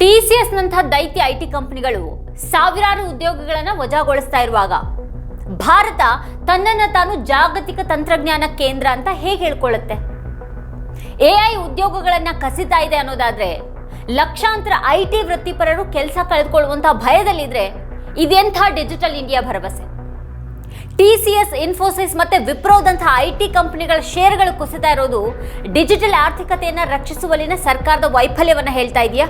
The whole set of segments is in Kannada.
ಟಿ ಸಿ ಎಸ್ ನಂತಹ ದೈತ್ಯ ಐ ಟಿ ಕಂಪನಿಗಳು ಸಾವಿರಾರು ಉದ್ಯೋಗಗಳನ್ನು ವಜಾಗೊಳಿಸ್ತಾ ಇರುವಾಗ ಭಾರತ ತನ್ನನ್ನು ತಾನು ಜಾಗತಿಕ ತಂತ್ರಜ್ಞಾನ ಕೇಂದ್ರ ಅಂತ ಹೇಗೆ ಹೇಳ್ಕೊಳ್ಳುತ್ತೆ? ಎ ಐ ಉದ್ಯೋಗಗಳನ್ನ ಕಸಿತಾ ಇದೆ ಅನ್ನೋದಾದ್ರೆ ಲಕ್ಷಾಂತರ ಐ ಟಿ ವೃತ್ತಿಪರರು ಕೆಲಸ ಕಳೆದುಕೊಳ್ಳುವಂತಹ ಭಯದಲ್ಲಿದ್ರೆ ಇದೆಂಥ ಡಿಜಿಟಲ್ ಇಂಡಿಯಾ ಭರವಸೆ? ಟಿ ಸಿ ಎಸ್, ಇನ್ಫೋಸಿಸ್ ಮತ್ತೆ ವಿಪ್ರೋದಂತಹ ಐ ಟಿ ಕಂಪನಿಗಳ ಶೇರ್ಗಳು ಕುಸಿತಾ ಇರೋದು ಡಿಜಿಟಲ್ ಆರ್ಥಿಕತೆಯನ್ನು ರಕ್ಷಿಸುವಲ್ಲಿನ ಸರ್ಕಾರದ ವೈಫಲ್ಯವನ್ನ ಹೇಳ್ತಾ ಇದೆಯಾ?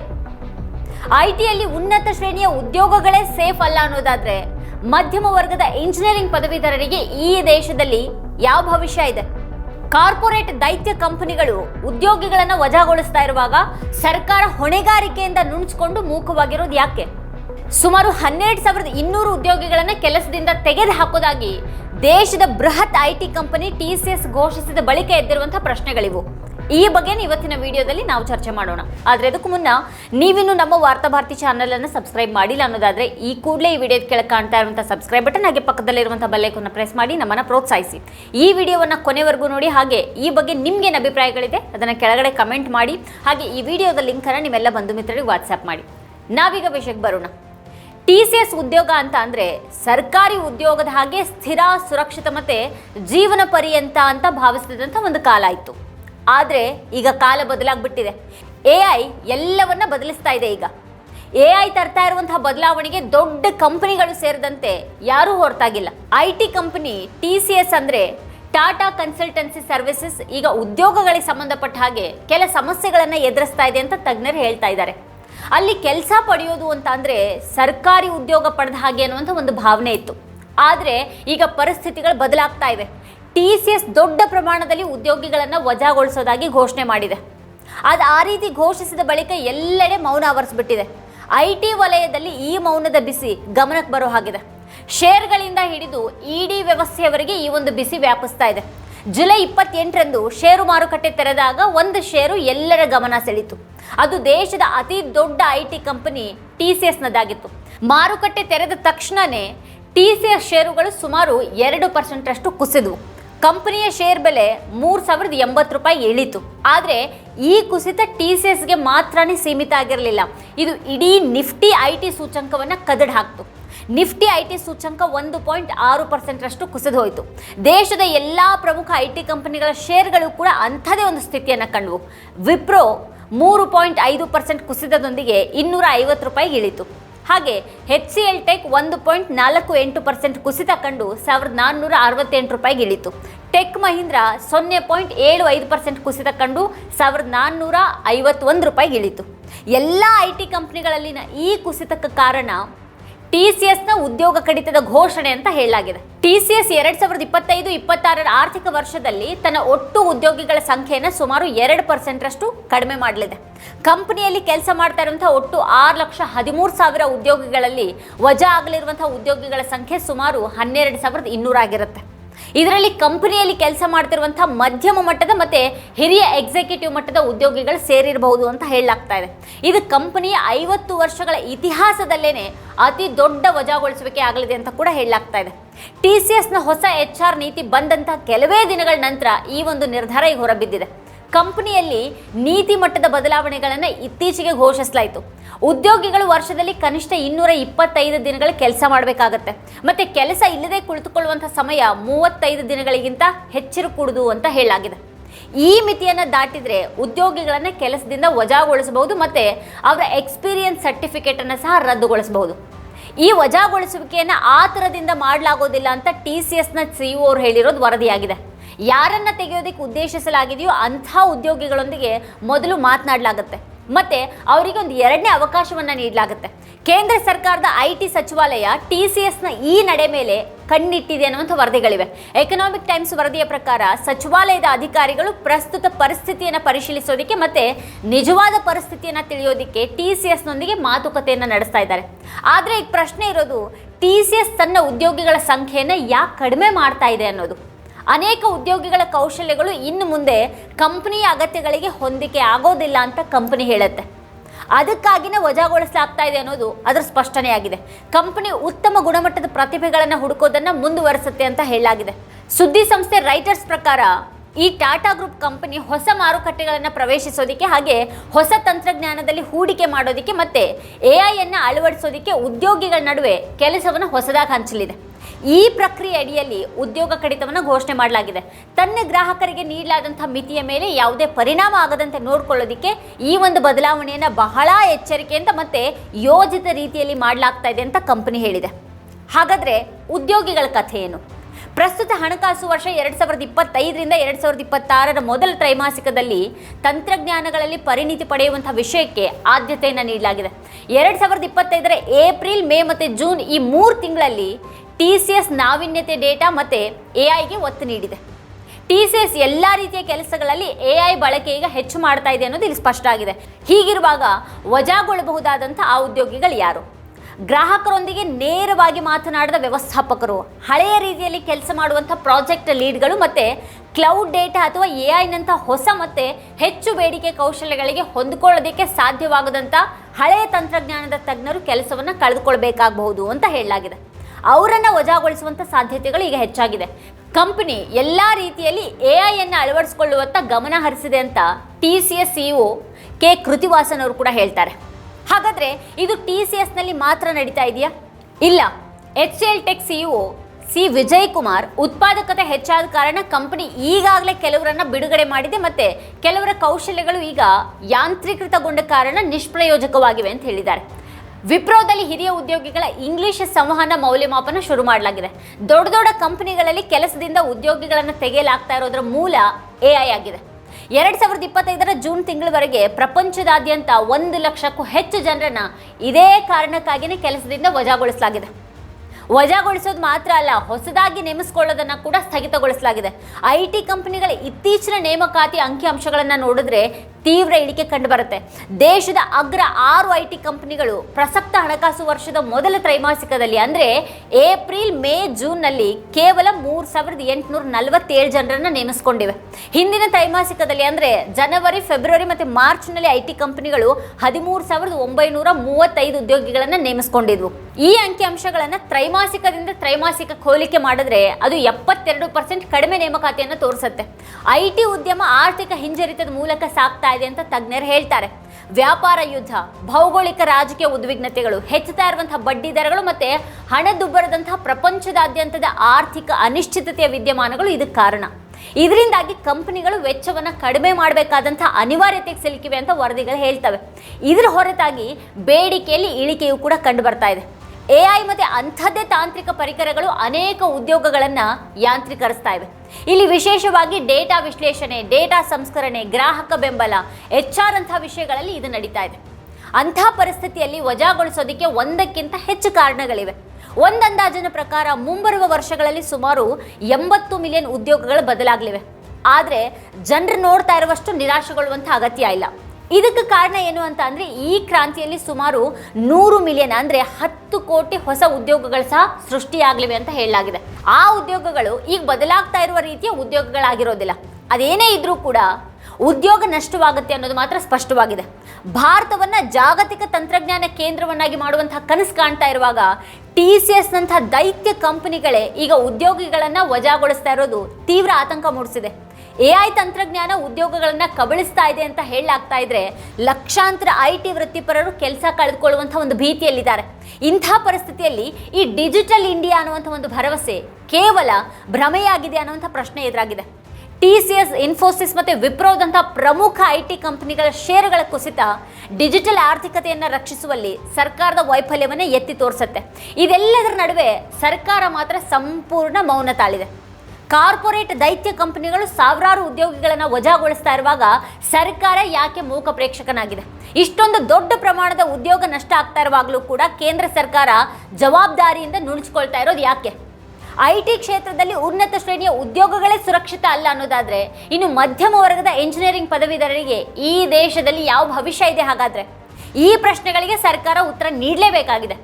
ಐ ಟಿಯಲ್ಲಿ ಉನ್ನತ ಶ್ರೇಣಿಯ ಉದ್ಯೋಗಗಳೇ ಸೇಫ್ ಅಲ್ಲ ಅನ್ನೋದಾದ್ರೆ ಮಧ್ಯಮ ವರ್ಗದ ಇಂಜಿನಿಯರಿಂಗ್ ಪದವೀಧರರಿಗೆ ಈ ದೇಶದಲ್ಲಿ ಯಾವ ಭವಿಷ್ಯ ಇದೆ? ಕಾರ್ಪೊರೇಟ್ ದೈತ್ಯ ಕಂಪನಿಗಳು ಉದ್ಯೋಗಿಗಳನ್ನು ವಜಾಗೊಳಿಸ್ತಾ ಇರುವಾಗ ಸರ್ಕಾರ ಹೊಣೆಗಾರಿಕೆಯಿಂದ ನುಣ್ಸ್ಕೊಂಡು ಮೂಕವಾಗಿರೋದು ಯಾಕೆ? ಸುಮಾರು ಹನ್ನೆರಡು ಸಾವಿರದ ಇನ್ನೂರು ಉದ್ಯೋಗಿಗಳನ್ನು ಕೆಲಸದಿಂದ ತೆಗೆದು ಹಾಕೋದಾಗಿ ದೇಶದ ಬೃಹತ್ I T company T C S ಘೋಷಿಸಿದ ಬಳಿಕ ಎದ್ದಿರುವಂತಹ ಪ್ರಶ್ನೆಗಳಿವು. ಈ ಬಗ್ಗೆ ಇವತ್ತಿನ ವಿಡಿಯೋದಲ್ಲಿ ನಾವು ಚರ್ಚೆ ಮಾಡೋಣ. ಆದರೆ ಅದಕ್ಕೂ ಮುನ್ನ ನೀವಿನ್ನು ನಮ್ಮ ವಾರ್ತಾ ಭಾರತಿ ಚಾನಲ್ ಅನ್ನು ಸಬ್ಸ್ಕ್ರೈಬ್ ಮಾಡಿಲ್ಲ ಅನ್ನೋದಾದ್ರೆ ಈ ಕೂಡಲೇ ಈ ವಿಡಿಯೋದ ಕೆಳಗೆ ಕಾಣ್ತಾ ಇರುವಂತಹ ಸಬ್ಸ್ಕ್ರೈಬ್ ಬಟನ್ ಹಾಗೆ ಪಕ್ಕದಲ್ಲಿರುವಂತಹ ಬೆಲ್ಲೈಕನ್ನ ಪ್ರೆಸ್ ಮಾಡಿ ನಮ್ಮನ್ನ ಪ್ರೋತ್ಸಾಹಿಸಿ. ಈ ವಿಡಿಯೋವನ್ನ ಕೊನೆವರೆಗೂ ನೋಡಿ, ಹಾಗೆ ಈ ಬಗ್ಗೆ ನಿಮ್ಗೇನು ಅಭಿಪ್ರಾಯಗಳಿದೆ ಅದನ್ನ ಕೆಳಗಡೆ ಕಮೆಂಟ್ ಮಾಡಿ, ಹಾಗೆ ಈ ವಿಡಿಯೋದ ಲಿಂಕ್ ಅನ್ನ ನಿಮ್ಮೆಲ್ಲ ಬಂಧು ಮಿತ್ರರಿಗೆ ವಾಟ್ಸ್ಆಪ್ ಮಾಡಿ. ನಾವೀಗ ವಿಷಯಕ್ಕೆ ಬರೋಣ. ಟಿ ಸಿ ಎಸ್ ಉದ್ಯೋಗ ಅಂತ ಅಂದರೆ ಸರ್ಕಾರಿ ಉದ್ಯೋಗದ ಹಾಗೆ ಸ್ಥಿರ, ಸುರಕ್ಷಿತ ಮತ್ತೆ ಜೀವನ ಪರ್ಯಂತ ಅಂತ ಭಾವಿಸ್ತಿದ್ದಂಥ ಒಂದು ಕಾಲ ಇತ್ತು ಆದರೆ ಈಗ ಕಾಲ ಬದಲಾಗ್ಬಿಟ್ಟಿದೆ. ಎ ಐ ಎಲ್ಲವನ್ನ ಬದಲಿಸ್ತಾ ಇದೆ ಈಗ. ಎ ಐ ತರ್ತಾ ಇರುವಂತಹ ಬದಲಾವಣೆಗೆ ದೊಡ್ಡ ಕಂಪನಿಗಳು ಸೇರಿದಂತೆ ಯಾರೂ ಹೊರತಾಗಿಲ್ಲ. I T company T C S ಅಂದರೆ ಟಾಟಾ ಕನ್ಸಲ್ಟೆನ್ಸಿ ಸರ್ವಿಸಸ್ ಈಗ ಉದ್ಯೋಗಗಳಿಗೆ ಸಂಬಂಧಪಟ್ಟ ಹಾಗೆ ಕೆಲ ಸಮಸ್ಯೆಗಳನ್ನು ಎದುರಿಸ್ತಾ ಇದೆ ಅಂತ ತಜ್ಞರು ಹೇಳ್ತಾ ಇದ್ದಾರೆ. ಅಲ್ಲಿ ಕೆಲಸ ಪಡೆಯೋದು ಅಂತ ಅಂದರೆ ಸರ್ಕಾರಿ ಉದ್ಯೋಗ ಪಡೆದ ಹಾಗೆ ಅನ್ನುವಂಥ ಒಂದು ಭಾವನೆ ಇತ್ತು. ಆದರೆ ಈಗ ಪರಿಸ್ಥಿತಿಗಳು ಬದಲಾಗ್ತಾ ಇವೆ. ಟಿ ಸಿ ಎಸ್ ದೊಡ್ಡ ಪ್ರಮಾಣದಲ್ಲಿ ಉದ್ಯೋಗಿಗಳನ್ನು ವಜಾಗೊಳಿಸೋದಾಗಿ ಘೋಷಣೆ ಮಾಡಿದೆ. ಅದು ಆ ರೀತಿ ಘೋಷಿಸಿದ ಬಳಿಕ ಎಲ್ಲೆಡೆ ಮೌನ ಆವರಿಸ್ಬಿಟ್ಟಿದೆ. ಐ ಟಿ ವಲಯದಲ್ಲಿ ಈ ಮೌನದ ಬಿಸಿ ಗಮನಕ್ಕೆ ಬರೋ ಹಾಗಿದೆ. ಶೇರ್ಗಳಿಂದ ಹಿಡಿದು ಇಡಿ ವ್ಯವಸ್ಥೆಯವರೆಗೆ ಈ ಒಂದು ಬಿಸಿ ವ್ಯಾಪಿಸ್ತಾ ಇದೆ. ಜುಲೈ ಇಪ್ಪತ್ತೆಂಟರಂದು ಷೇರು ಮಾರುಕಟ್ಟೆ ತೆರೆದಾಗ ಒಂದು ಷೇರು ಎಲ್ಲರ ಗಮನ ಸೆಳೀತು. ಅದು ದೇಶದ ಅತಿ ದೊಡ್ಡ I T company T C ಎಸ್ನದಾಗಿತ್ತು. ಮಾರುಕಟ್ಟೆ ತೆರೆದ ತಕ್ಷಣವೇ ಟಿ ಸಿ ಎಸ್ ಷೇರುಗಳು ಸುಮಾರು ಎರಡು ಪರ್ಸೆಂಟಷ್ಟು ಕುಸಿದವು. ಕಂಪನಿಯ ಶೇರ್ ಬೆಲೆ ಮೂರು ಸಾವಿರದ ಎಂಬತ್ತು ರೂಪಾಯಿ ಇಳಿತು. ಆದರೆ ಈ ಕುಸಿತ ಟಿ ಸಿ ಎಸ್ಗೆ ಮಾತ್ರನೇ ಸೀಮಿತ ಆಗಿರಲಿಲ್ಲ. ಇದು ಇಡೀ ನಿಫ್ಟಿ ಐ ಟಿ ಸೂಚಂಕವನ್ನು ಕದಡ್ ಹಾಕ್ತು. ನಿಫ್ಟಿ ಐ ಟಿ ಸೂಚಂಕ ಒಂದು ಪಾಯಿಂಟ್ ಆರು ಪರ್ಸೆಂಟ್ರಷ್ಟು ಕುಸಿದು ಹೋಯಿತು. ದೇಶದ ಎಲ್ಲ ಪ್ರಮುಖ ಐ ಟಿ ಕಂಪನಿಗಳ ಶೇರ್ಗಳು ಕೂಡ ಅಂಥದೇ ಒಂದು ಸ್ಥಿತಿಯನ್ನು ಕಂಡವು. ವಿಪ್ರೋ ಮೂರು ಪಾಯಿಂಟ್ ಐದು ಪರ್ಸೆಂಟ್ ಕುಸಿತದೊಂದಿಗೆ ಇನ್ನೂರ ಐವತ್ತು ರೂಪಾಯಿ ಇಳಿತು. ಹಾಗೆ ಎಚ್ ಸಿ ಎಲ್ ಟೆಕ್ ಒಂದು ಪಾಯಿಂಟ್ ನಾಲ್ಕು ಎಂಟು ಪರ್ಸೆಂಟ್ ಕುಸಿತ ಕಂಡು ಸಾವಿರದ ನಾನ್ನೂರ ಅರವತ್ತೆಂಟು ರೂಪಾಯಿಗೆ ಇಳಿತು ಟೆಕ್ ಮಹೀಂದ್ರ ಸೊನ್ನೆ ಪಾಯಿಂಟ್ ಏಳು ಐದು ಪರ್ಸೆಂಟ್ ಕುಸಿತ ಕಂಡು ಸಾವಿರದ ನಾನ್ನೂರ ಐವತ್ತೊಂದು ರೂಪಾಯಿಗೆ ಇಳಿತು ಎಲ್ಲ ಐ ಟಿ ಕಂಪ್ನಿಗಳಲ್ಲಿನ ಈ ಕುಸಿತಕ್ಕೆ ಕಾರಣ ಟಿ ಸಿ ಎಸ್ನ ಉದ್ಯೋಗ ಕಡಿತದ ಘೋಷಣೆ ಅಂತ ಹೇಳಲಾಗಿದೆ. ಟಿ ಸಿ ಎಸ್ ಎರಡ್ ಸಾವಿರದ ಇಪ್ಪತ್ತೈದು, ಇಪ್ಪತ್ತಾರರ ಆರ್ಥಿಕ ವರ್ಷದಲ್ಲಿ ತನ್ನ ಒಟ್ಟು ಉದ್ಯೋಗಿಗಳ ಸಂಖ್ಯೆಯನ್ನು ಸುಮಾರು ಎರಡು ಪರ್ಸೆಂಟ್ರಷ್ಟು ಕಡಿಮೆ ಮಾಡಲಿದೆ. ಕಂಪನಿಯಲ್ಲಿ ಕೆಲಸ ಮಾಡ್ತಾ ಇರುವಂತಹ ಒಟ್ಟು ಆರು ಲಕ್ಷ ಹದಿಮೂರು ಸಾವಿರ ಉದ್ಯೋಗಿಗಳಲ್ಲಿ ವಜಾ ಆಗಲಿರುವಂತಹ ಉದ್ಯೋಗಿಗಳ ಸಂಖ್ಯೆ ಸುಮಾರು ಹನ್ನೆರಡು ಸಾವಿರದ ಇನ್ನೂರ ಆಗಿರುತ್ತೆ ಇದರಲ್ಲಿ ಕಂಪನಿಯಲ್ಲಿ ಕೆಲಸ ಮಾಡ್ತಿರುವಂತಹ ಮಧ್ಯಮ ಮಟ್ಟದ ಮತ್ತೆ ಹಿರಿಯ ಎಕ್ಸಿಕ್ಯೂಟಿವ್ ಮಟ್ಟದ ಉದ್ಯೋಗಿಗಳು ಸೇರಿರಬಹುದು ಅಂತ ಹೇಳಲಾಗ್ತಾ ಇದೆ. ಇದು ಕಂಪನಿಯ ಐವತ್ತು ವರ್ಷಗಳ ಇತಿಹಾಸದಲ್ಲೇನೆ ಅತಿ ದೊಡ್ಡ ವಜಾಗೊಳಿಸುವಿಕೆ ಆಗಲಿದೆ ಅಂತ ಕೂಡ ಹೇಳಲಾಗ್ತಾ ಇದೆ. ಟಿ ಸಿ ಎಸ್ನ ಹೊಸ ಎಚ್ ಆರ್ ನೀತಿ ಬಂದಂತಹ ಕೆಲವೇ ದಿನಗಳ ನಂತರ ಈ ಒಂದು ನಿರ್ಧಾರ ಈಗ ಹೊರಬಿದ್ದಿದೆ. ಕಂಪನಿಯಲ್ಲಿ ನೀತಿ ಮಟ್ಟದ ಬದಲಾವಣೆಗಳನ್ನು ಇತ್ತೀಚೆಗೆ ಘೋಷಿಸಲಾಯಿತು. ಉದ್ಯೋಗಿಗಳು ವರ್ಷದಲ್ಲಿ ಕನಿಷ್ಠ ಇನ್ನೂರ ಇಪ್ಪತ್ತೈದು ದಿನಗಳ ಕೆಲಸ ಮಾಡಬೇಕಾಗತ್ತೆ. ಮತ್ತೆ ಕೆಲಸ ಇಲ್ಲದೆ ಕುಳಿತುಕೊಳ್ಳುವಂಥ ಸಮಯ ಮೂವತ್ತೈದು ದಿನಗಳಿಗಿಂತ ಹೆಚ್ಚಿರಕೂಡದು ಅಂತ ಹೇಳಲಾಗಿದೆ. ಈ ಮಿತಿಯನ್ನು ದಾಟಿದರೆ ಉದ್ಯೋಗಿಗಳನ್ನು ಕೆಲಸದಿಂದ ವಜಾಗೊಳಿಸಬಹುದು, ಮತ್ತೆ ಅವರ ಎಕ್ಸ್ಪೀರಿಯನ್ಸ್ ಸರ್ಟಿಫಿಕೇಟನ್ನು ಸಹ ರದ್ದುಗೊಳಿಸಬಹುದು. ಈ ವಜಾಗೊಳಿಸುವಿಕೆಯನ್ನು ಆ ಥರದಿಂದ ಮಾಡಲಾಗೋದಿಲ್ಲ ಅಂತ ಟಿ ಸಿ ಎಸ್ನ ಸಿ ಅವರು ಹೇಳಿರೋದು ವರದಿಯಾಗಿದೆ. ಯಾರನ್ನ ತೆಗೆಯೋದಕ್ಕೆ ಉದ್ದೇಶಿಸಲಾಗಿದೆಯೋ ಅಂಥ ಉದ್ಯೋಗಿಗಳೊಂದಿಗೆ ಮೊದಲು ಮಾತನಾಡಲಾಗುತ್ತೆ. ಮತ್ತೆ ಅವರಿಗೆ ಒಂದು ಎರಡನೇ ಅವಕಾಶವನ್ನ ನೀಡಲಾಗುತ್ತೆ. ಕೇಂದ್ರ ಸರ್ಕಾರದ ಐ ಟಿ ಸಚಿವಾಲಯ ಟಿ ಸಿ ಎಸ್ನ ಈ ನಡೆ ಮೇಲೆ ಕಣ್ಣಿಟ್ಟಿದೆ ಅನ್ನುವಂಥ ವರದಿಗಳಿವೆ. ಎಕನಾಮಿಕ್ ಟೈಮ್ಸ್ ವರದಿಯ ಪ್ರಕಾರ ಸಚಿವಾಲಯದ ಅಧಿಕಾರಿಗಳು ಪ್ರಸ್ತುತ ಪರಿಸ್ಥಿತಿಯನ್ನು ಪರಿಶೀಲಿಸೋದಕ್ಕೆ ಮತ್ತೆ ನಿಜವಾದ ಪರಿಸ್ಥಿತಿಯನ್ನು ತಿಳಿಯೋದಕ್ಕೆ ಟಿ ಸಿ ಎಸ್ನೊಂದಿಗೆ ಮಾತುಕತೆಯನ್ನು ನಡೆಸ್ತಾ ಇದ್ದಾರೆ. ಆದರೆ ಈಗ ಪ್ರಶ್ನೆ ಇರೋದು ಟಿ ಸಿ ಎಸ್ ತನ್ನ ಉದ್ಯೋಗಿಗಳ ಸಂಖ್ಯೆಯನ್ನು ಯಾಕೆ ಕಡಿಮೆ ಮಾಡ್ತಾ ಇದೆ ಅನ್ನೋದು. ಅನೇಕ ಉದ್ಯೋಗಿಗಳ ಕೌಶಲ್ಯಗಳು ಇನ್ನು ಮುಂದೆ ಕಂಪನಿಯ ಅಗತ್ಯಗಳಿಗೆ ಹೊಂದಿಕೆ ಆಗೋದಿಲ್ಲ ಅಂತ ಕಂಪನಿ ಹೇಳುತ್ತೆ. ಅದಕ್ಕಾಗಿನೇ ವಜಾಗೊಳಿಸಲಾಗ್ತಾ ಇದೆ ಅನ್ನೋದು ಅದರ ಸ್ಪಷ್ಟನೆಯಾಗಿದೆ ಕಂಪನಿ ಉತ್ತಮ ಗುಣಮಟ್ಟದ ಪ್ರತಿಭೆಗಳನ್ನು ಹುಡುಕೋದನ್ನು ಮುಂದುವರಿಸುತ್ತೆ ಅಂತ ಹೇಳಲಾಗಿದೆ. ಸುದ್ದಿ ಸಂಸ್ಥೆ ರೈಟರ್ಸ್ ಪ್ರಕಾರ ಈ ಟಾಟಾ ಗ್ರೂಪ್ ಕಂಪನಿ ಹೊಸ ಮಾರುಕಟ್ಟೆಗಳನ್ನು ಪ್ರವೇಶಿಸೋದಕ್ಕೆ ಹಾಗೆ ಹೊಸ ತಂತ್ರಜ್ಞಾನದಲ್ಲಿ ಹೂಡಿಕೆ ಮಾಡೋದಕ್ಕೆ ಮತ್ತೆ ಎ ಅನ್ನು ಅಳವಡಿಸೋದಕ್ಕೆ ಉದ್ಯೋಗಿಗಳ ನಡುವೆ ಕೆಲಸವನ್ನು ಹೊಸದಾಗಿ ಹಂಚಲಿದೆ. ಈ ಪ್ರಕ್ರಿಯೆ ಅಡಿಯಲ್ಲಿ ಉದ್ಯೋಗ ಕಡಿತವನ್ನು ಘೋಷಣೆ ಮಾಡಲಾಗಿದೆ. ತನ್ನ ಗ್ರಾಹಕರಿಗೆ ನೀಡಲಾದಂಥ ಮಿತಿಯ ಮೇಲೆ ಯಾವುದೇ ಪರಿಣಾಮ ಆಗದಂತೆ ನೋಡಿಕೊಳ್ಳೋದಕ್ಕೆ ಈ ಒಂದು ಬದಲಾವಣೆಯನ್ನು ಬಹಳ ಎಚ್ಚರಿಕೆಯಿಂದ ಮತ್ತೆ ಯೋಜಿತ ರೀತಿಯಲ್ಲಿ ಮಾಡಲಾಗ್ತಾ ಇದೆ ಅಂತ ಕಂಪನಿ ಹೇಳಿದೆ. ಹಾಗಾದ್ರೆ ಉದ್ಯೋಗಿಗಳ ಕಥೆ ಏನು? ಪ್ರಸ್ತುತ ಹಣಕಾಸು ವರ್ಷ ಎರಡು ಸಾವಿರದ ಇಪ್ಪತ್ತೈದರಿಂದ ಎರಡು ಸಾವಿರದ ಇಪ್ಪತ್ತಾರರ ಮೊದಲ ತ್ರೈಮಾಸಿಕದಲ್ಲಿ ತಂತ್ರಜ್ಞಾನಗಳಲ್ಲಿ ಪರಿಣಿತಿ ಪಡೆಯುವಂತಹ ವಿಷಯಕ್ಕೆ ಆದ್ಯತೆಯನ್ನು ನೀಡಲಾಗಿದೆ. ಎರಡು ಸಾವಿರದ ಇಪ್ಪತ್ತೈದರ ಏಪ್ರಿಲ್, ಮೇ ಮತ್ತು ಜೂನ್ ಈ ಮೂರು ತಿಂಗಳಲ್ಲಿ ಟಿ ಸಿ ಎಸ್ ನಾವೀನ್ಯತೆ ಡೇಟಾ ಮತ್ತು ಎ ಐಗೆ ಒತ್ತು ನೀಡಿದೆ. ಟಿ ಸಿ ಎಸ್ ಎಲ್ಲ ರೀತಿಯ ಕೆಲಸಗಳಲ್ಲಿ ಎ ಐ ಬಳಕೆ ಈಗ ಹೆಚ್ಚು ಮಾಡ್ತಾ ಇದೆ ಅನ್ನೋದು ಇಲ್ಲಿ ಸ್ಪಷ್ಟ ಆಗಿದೆ. ಹೀಗಿರುವಾಗ ವಜಾಗೊಳ್ಳಬಹುದಾದಂಥ ಆ ಉದ್ಯೋಗಿಗಳು ಯಾರು? ಗ್ರಾಹಕರೊಂದಿಗೆ ನೇರವಾಗಿ ಮಾತನಾಡಿದ ವ್ಯವಸ್ಥಾಪಕರು, ಹಳೆಯ ರೀತಿಯಲ್ಲಿ ಕೆಲಸ ಮಾಡುವಂಥ ಪ್ರಾಜೆಕ್ಟ್ ಲೀಡ್ಗಳು ಮತ್ತು ಕ್ಲೌಡ್ ಡೇಟಾ ಅಥವಾ ಎ ಐನಂಥ ಹೊಸ ಮತ್ತು ಹೆಚ್ಚು ಬೇಡಿಕೆ ಕೌಶಲ್ಯಗಳಿಗೆ ಹೊಂದಿಕೊಳ್ಳೋದಕ್ಕೆ ಸಾಧ್ಯವಾಗದಂಥ ಹಳೆಯ ತಂತ್ರಜ್ಞಾನದ ತಜ್ಞರು ಕೆಲಸವನ್ನು ಕಳೆದುಕೊಳ್ಬೇಕಾಗಬಹುದು ಅಂತ ಹೇಳಲಾಗಿದೆ. ಅವರನ್ನು ವಜಾಗೊಳಿಸುವಂಥ ಸಾಧ್ಯತೆಗಳು ಈಗ ಹೆಚ್ಚಾಗಿದೆ. ಕಂಪನಿ ಎಲ್ಲ ರೀತಿಯಲ್ಲಿ ಎ ಐಯನ್ನು ಅಳವಡಿಸಿಕೊಳ್ಳುವತ್ತ ಗಮನ ಹರಿಸಿದೆ ಅಂತ T C S CEO K Krithivasan ಅವರು ಕೂಡ ಹೇಳ್ತಾರೆ. ಹಾಗಾದ್ರೆ ಇದು ಟಿ ಸಿ ಎಸ್ನಲ್ಲಿ ಮಾತ್ರ ನಡೀತಾ ಇದೆಯಾ? ಇಲ್ಲ. H L tech CEO C Vijay Kumar ಉತ್ಪಾದಕತೆ ಹೆಚ್ಚಾದ ಕಾರಣ ಕಂಪನಿ ಈಗಾಗಲೇ ಕೆಲವರನ್ನ ಬಿಡುಗಡೆ ಮಾಡಿದೆ ಮತ್ತೆ ಕೆಲವರ ಕೌಶಲ್ಯಗಳು ಈಗ ಯಾಂತ್ರೀಕೃತಗೊಂಡ ಕಾರಣ ನಿಷ್ಪ್ರಯೋಜಕವಾಗಿವೆ ಅಂತ ಹೇಳಿದ್ದಾರೆ. ವಿಪ್ರೋದಲ್ಲಿ ಹಿರಿಯ ಉದ್ಯೋಗಿಗಳ ಇಂಗ್ಲಿಷ್ ಸಂವಹನ ಮೌಲ್ಯಮಾಪನ ಶುರು ಮಾಡಲಾಗಿದೆ. ದೊಡ್ಡ ದೊಡ್ಡ ಕಂಪನಿಗಳಲ್ಲಿ ಕೆಲಸದಿಂದ ಉದ್ಯೋಗಿಗಳನ್ನು ತೆಗೆಯಲಾಗ್ತಾ ಇರೋದ್ರ ಮೂಲ ಎ ಐ ಆಗಿದೆ. ಎರಡ್ ಸಾವಿರದ ಇಪ್ಪತ್ತೈದರ ಜೂನ್ ತಿಂಗಳವರೆಗೆ ಪ್ರಪಂಚದಾದ್ಯಂತ ಒಂದು ಲಕ್ಷಕ್ಕೂ ಹೆಚ್ಚು ಜನರನ್ನ ಇದೇ ಕಾರಣಕ್ಕಾಗಿಯೇ ಕೆಲಸದಿಂದ ವಜಾಗೊಳಿಸಲಾಗಿದೆ. ವಜಾಗೊಳಿಸೋದು ಮಾತ್ರ ಅಲ್ಲ, ಹೊಸದಾಗಿ ನೇಮಿಸ್ಕೊಳ್ಳೋದನ್ನು ಕೂಡ ಸ್ಥಗಿತಗೊಳಿಸಲಾಗಿದೆ. ಐ ಟಿ ಕಂಪನಿಗಳ ಇತ್ತೀಚಿನ ನೇಮಕಾತಿ ಅಂಕಿಅಂಶಗಳನ್ನು ನೋಡಿದ್ರೆ ತೀವ್ರ ಇಳಿಕೆ ಕಂಡುಬರುತ್ತೆ. ದೇಶದ ಅಗ್ರ ಆರು ಐ ಟಿ ಕಂಪನಿಗಳು ಪ್ರಸಕ್ತ ಹಣಕಾಸು ವರ್ಷದ ಮೊದಲ ತ್ರೈಮಾಸಿಕದಲ್ಲಿ ಅಂದರೆ ಏಪ್ರಿಲ್, ಮೇ, ಜೂನ್ನಲ್ಲಿ ಕೇವಲ ಮೂರು ಸಾವಿರದ ಎಂಟುನೂರ ನಲವತ್ತೇಳು ಜನರನ್ನು ನೇಮಿಸಿಕೊಂಡಿವೆ. ಹಿಂದಿನ ತ್ರೈಮಾಸಿಕದಲ್ಲಿ ಅಂದರೆ ಜನವರಿ, ಫೆಬ್ರವರಿ ಮತ್ತು ಮಾರ್ಚ್ನಲ್ಲಿ ಐ ಟಿ ಕಂಪನಿಗಳು ಹದಿಮೂರು ಸಾವಿರದ ಒಂಬೈನೂರ ಮೂವತ್ತೈದು ಉದ್ಯೋಗಿಗಳನ್ನು ನೇಮಿಸಿಕೊಂಡಿದ್ವು. ಈ ಅಂಕಿಅಂಶಗಳನ್ನು ತ್ರೈಮಾಸಿಕದಿಂದ ತ್ರೈಮಾಸಿಕ ಹೋಲಿಕೆ ಮಾಡಿದ್ರೆ ಅದು ಎಪ್ಪತ್ತೆರಡು ಪರ್ಸೆಂಟ್ ಕಡಿಮೆ ನೇಮಕಾತಿಯನ್ನು ತೋರಿಸುತ್ತೆ. ಐ ಟಿ ಉದ್ಯಮ ಆರ್ಥಿಕ ಹಿಂಜರಿತದ ಮೂಲಕ ಸಾಗ್ತಾ ಇದೆ ಅಂತ ತಜ್ಞರು ಹೇಳ್ತಾರೆ. ವ್ಯಾಪಾರ ಯುದ್ಧ, ಭೌಗೋಳಿಕ ರಾಜಕೀಯ ಉದ್ವಿಗ್ನತೆಗಳು, ಹೆಚ್ಚುತ್ತಾ ಇರುವಂತಹ ಬಡ್ಡಿ ದರಗಳು ಮತ್ತೆ ಹಣದುಬ್ಬರದಂತಹ ಪ್ರಪಂಚದಾದ್ಯಂತದ ಆರ್ಥಿಕ ಅನಿಶ್ಚಿತತೆಯ ವಿದ್ಯಮಾನಗಳು ಇದಕ್ಕೆ ಕಾರಣ. ಇದರಿಂದಾಗಿ ಕಂಪನಿಗಳು ವೆಚ್ಚವನ್ನು ಕಡಿಮೆ ಮಾಡಬೇಕಾದಂಥ ಅನಿವಾರ್ಯತೆಗೆ ಸಿಲುಕಿವೆ ಅಂತ ವರದಿಗಳು ಹೇಳ್ತವೆ. ಇದರ ಹೊರತಾಗಿ ಬೇಡಿಕೆಯಲ್ಲಿ ಇಳಿಕೆಯು ಕೂಡ ಕಂಡು ಬರ್ತಾ ಇದೆ. ಎ ಐ ಮತ್ತು ಅಂಥದ್ದೇ ತಾಂತ್ರಿಕ ಪರಿಕರಗಳು ಅನೇಕ ಉದ್ಯೋಗಗಳನ್ನು ಯಾಂತ್ರೀಕರಿಸ್ತಾ ಇವೆ. ಇಲ್ಲಿ ವಿಶೇಷವಾಗಿ ಡೇಟಾ ವಿಶ್ಲೇಷಣೆ, ಡೇಟಾ ಸಂಸ್ಕರಣೆ, ಗ್ರಾಹಕ ಬೆಂಬಲ, ಎಚ್ ಆರ್ ಅಂಥ ವಿಷಯಗಳಲ್ಲಿ ಇದು ನಡೀತಾ ಇದೆ. ಅಂಥ ಪರಿಸ್ಥಿತಿಯಲ್ಲಿ ವಜಾಗೊಳಿಸೋದಕ್ಕೆ ಒಂದಕ್ಕಿಂತ ಹೆಚ್ಚು ಕಾರಣಗಳಿವೆ. ಒಂದು ಅಂದಾಜಿನ ಪ್ರಕಾರ ಮುಂಬರುವ ವರ್ಷಗಳಲ್ಲಿ ಸುಮಾರು ಎಂಬತ್ತು ಮಿಲಿಯನ್ ಉದ್ಯೋಗಗಳು ಬದಲಾಗಲಿವೆ. ಆದರೆ ಜನರು ನೋಡ್ತಾ ಇರುವಷ್ಟು ನಿರಾಶೆಗೊಳ್ಳುವಂಥ ಅಗತ್ಯ ಇಲ್ಲ. ಇದಕ್ಕೆ ಕಾರಣ ಏನು ಅಂತ ಅಂದರೆ ಈ ಕ್ರಾಂತಿಯಲ್ಲಿ ಸುಮಾರು ನೂರು ಮಿಲಿಯನ್ ಅಂದರೆ ಹತ್ತು ಕೋಟಿ ಹೊಸ ಉದ್ಯೋಗಗಳು ಸಹ ಸೃಷ್ಟಿಯಾಗಲಿವೆ ಅಂತ ಹೇಳಲಾಗಿದೆ. ಆ ಉದ್ಯೋಗಗಳು ಈಗ ಬದಲಾಗ್ತಾ ಇರುವ ರೀತಿಯ ಉದ್ಯೋಗಗಳಾಗಿರೋದಿಲ್ಲ. ಅದೇನೇ ಇದ್ರೂ ಕೂಡ ಉದ್ಯೋಗ ನಷ್ಟವಾಗುತ್ತೆ ಅನ್ನೋದು ಮಾತ್ರ ಸ್ಪಷ್ಟವಾಗಿದೆ. ಭಾರತವನ್ನ ಜಾಗತಿಕ ತಂತ್ರಜ್ಞಾನ ಕೇಂದ್ರವನ್ನಾಗಿ ಮಾಡುವಂತಹ ಕನಸು ಕಾಣ್ತಾ ಇರುವಾಗ ಟಿ ಸಿ ಎಸ್ನಂತಹ ದೈತ್ಯ ಕಂಪನಿಗಳೇ ಈಗ ಉದ್ಯೋಗಿಗಳನ್ನ ವಜಾಗೊಳಿಸ್ತಾ ಇರೋದು ತೀವ್ರ ಆತಂಕ ಮೂಡಿಸಿದೆ. ಎ ಐ ತಂತ್ರಜ್ಞಾನ ಉದ್ಯೋಗಗಳನ್ನು ಕಬಳಿಸ್ತಾ ಇದೆ ಅಂತ ಹೇಳಲಾಗ್ತಾ ಇದ್ರೆ ಲಕ್ಷಾಂತರ ಐ ಟಿ ವೃತ್ತಿಪರರು ಕೆಲಸ ಕಳೆದುಕೊಳ್ಳುವಂಥ ಒಂದು ಭೀತಿಯಲ್ಲಿದ್ದಾರೆ. ಇಂಥ ಪರಿಸ್ಥಿತಿಯಲ್ಲಿ ಈ ಡಿಜಿಟಲ್ ಇಂಡಿಯಾ ಅನ್ನುವಂಥ ಒಂದು ಭರವಸೆ ಕೇವಲ ಭ್ರಮೆಯಾಗಿದೆ ಅನ್ನುವಂಥ ಪ್ರಶ್ನೆ ಎದುರಾಗಿದೆ. ಟಿ ಸಿ ಎಸ್, ಇನ್ಫೋಸಿಸ್ ಮತ್ತು ವಿಪ್ರೋದಂಥ ಪ್ರಮುಖ ಐ ಟಿ ಕಂಪ್ನಿಗಳ ಷೇರುಗಳ ಕುಸಿತ ಡಿಜಿಟಲ್ ಆರ್ಥಿಕತೆಯನ್ನು ರಕ್ಷಿಸುವಲ್ಲಿ ಸರ್ಕಾರದ ವೈಫಲ್ಯವನ್ನು ಎತ್ತಿ ತೋರಿಸುತ್ತೆ. ಇದೆಲ್ಲದರ ನಡುವೆ ಸರ್ಕಾರ ಮಾತ್ರ ಸಂಪೂರ್ಣ ಮೌನ ತಾಳಿದೆ. ಕಾರ್ಪೊರೇಟ್ ದೈತ್ಯ ಕಂಪನಿಗಳು ಸಾವಿರಾರು ಉದ್ಯೋಗಿಗಳನ್ನು ವಜಾಗೊಳಿಸ್ತಾ ಇರುವಾಗ ಸರ್ಕಾರ ಯಾಕೆ ಮೂಕ ಪ್ರೇಕ್ಷಕನಾಗಿದೆ? ಇಷ್ಟೊಂದು ದೊಡ್ಡ ಪ್ರಮಾಣದ ಉದ್ಯೋಗ ನಷ್ಟ ಆಗ್ತಾ ಇರುವಾಗಲೂ ಕೂಡ ಕೇಂದ್ರ ಸರ್ಕಾರ ಜವಾಬ್ದಾರಿಯಿಂದ ನುಣುಚ್ಕೊಳ್ತಾ ಇರೋದು ಯಾಕೆ? ಐ ಟಿ ಕ್ಷೇತ್ರದಲ್ಲಿ ಉನ್ನತ ಶ್ರೇಣಿಯ ಉದ್ಯೋಗಗಳೇ ಸುರಕ್ಷಿತ ಅಲ್ಲ ಅನ್ನೋದಾದ್ರೆ, ಇನ್ನು ಮಧ್ಯಮ ವರ್ಗದ ಎಂಜಿನಿಯರಿಂಗ್ ಪದವೀಧರರಿಗೆ ಈ ದೇಶದಲ್ಲಿ ಯಾವ ಭವಿಷ್ಯ ಇದೆ ಹಾಗಾದ್ರೆ? ಈ ಪ್ರಶ್ನೆಗಳಿಗೆ ಸರ್ಕಾರ ಉತ್ತರ ನೀಡಲೇಬೇಕಾಗಿದೆ.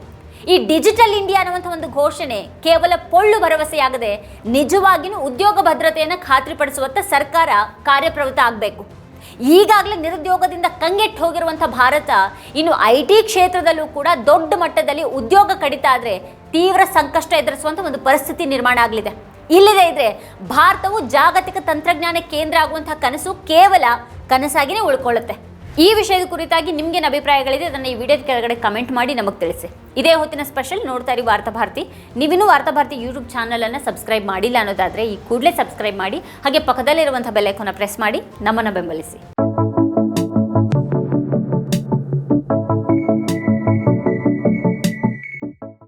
ಈ ಡಿಜಿಟಲ್ ಇಂಡಿಯಾ ಅನ್ನುವಂಥ ಒಂದು ಘೋಷಣೆ ಕೇವಲ ಪೊಳ್ಳು ಭರವಸೆಯಾಗದೆ ನಿಜವಾಗಿಯೂ ಉದ್ಯೋಗ ಭದ್ರತೆಯನ್ನು ಖಾತ್ರಿಪಡಿಸುವತ್ತ ಸರ್ಕಾರ ಕಾರ್ಯಪ್ರವೃತ್ತ ಆಗಬೇಕು. ಈಗಾಗಲೇ ನಿರುದ್ಯೋಗದಿಂದ ಕಂಗೆಟ್ಟು ಹೋಗಿರುವಂಥ ಭಾರತ ಇನ್ನು ಐ ಟಿ ಕ್ಷೇತ್ರದಲ್ಲೂ ಕೂಡ ದೊಡ್ಡ ಮಟ್ಟದಲ್ಲಿ ಉದ್ಯೋಗ ಕಡಿತ ಆದರೆ ತೀವ್ರ ಸಂಕಷ್ಟ ಎದುರಿಸುವಂಥ ಒಂದು ಪರಿಸ್ಥಿತಿ ನಿರ್ಮಾಣ ಆಗಲಿದೆ. ಇಲ್ಲದೆ ಇದ್ರೆ ಭಾರತವು ಜಾಗತಿಕ ತಂತ್ರಜ್ಞಾನ ಕೇಂದ್ರ ಆಗುವಂತಹ ಕನಸು ಕೇವಲ ಕನಸಾಗಿನೇ ಉಳ್ಕೊಳ್ಳುತ್ತೆ. ಈ ವಿಷಯದ ಕುರಿತಾಗಿ ನಿಮ್ಗೇನು ಅಭಿಪ್ರಾಯಗಳಿದೆ, ಅದನ್ನು ಈ ವಿಡಿಯೋದ ಕೆಳಗಡೆ ಕಮೆಂಟ್ ಮಾಡಿ ನಮಗೆ ತಿಳಿಸಿ. ಇದೇ ಹೊತ್ತಿನ ಸ್ಪೆಷಲ್ ನೋಡ್ತಾ ಇರಿ ವಾರ್ತಾಭಾರತಿ ನೀವಿನ್ನೂ ವಾರ್ತಾಭಾರತಿ ಯೂಟ್ಯೂಬ್ ಚಾನಲನ್ನು ಸಬ್ಸ್ಕ್ರೈಬ್ ಮಾಡಿಲ್ಲ ಅನ್ನೋದಾದರೆ ಈ ಕೂಡಲೇ ಸಬ್ಸ್ಕ್ರೈಬ್ ಮಾಡಿ, ಹಾಗೆ ಪಕ್ಕದಲ್ಲಿರುವಂಥ ಬೆಲ್ಲೈಕೋನ ಪ್ರೆಸ್ ಮಾಡಿ, ನಮ್ಮನ್ನು ಬೆಂಬಲಿಸಿ.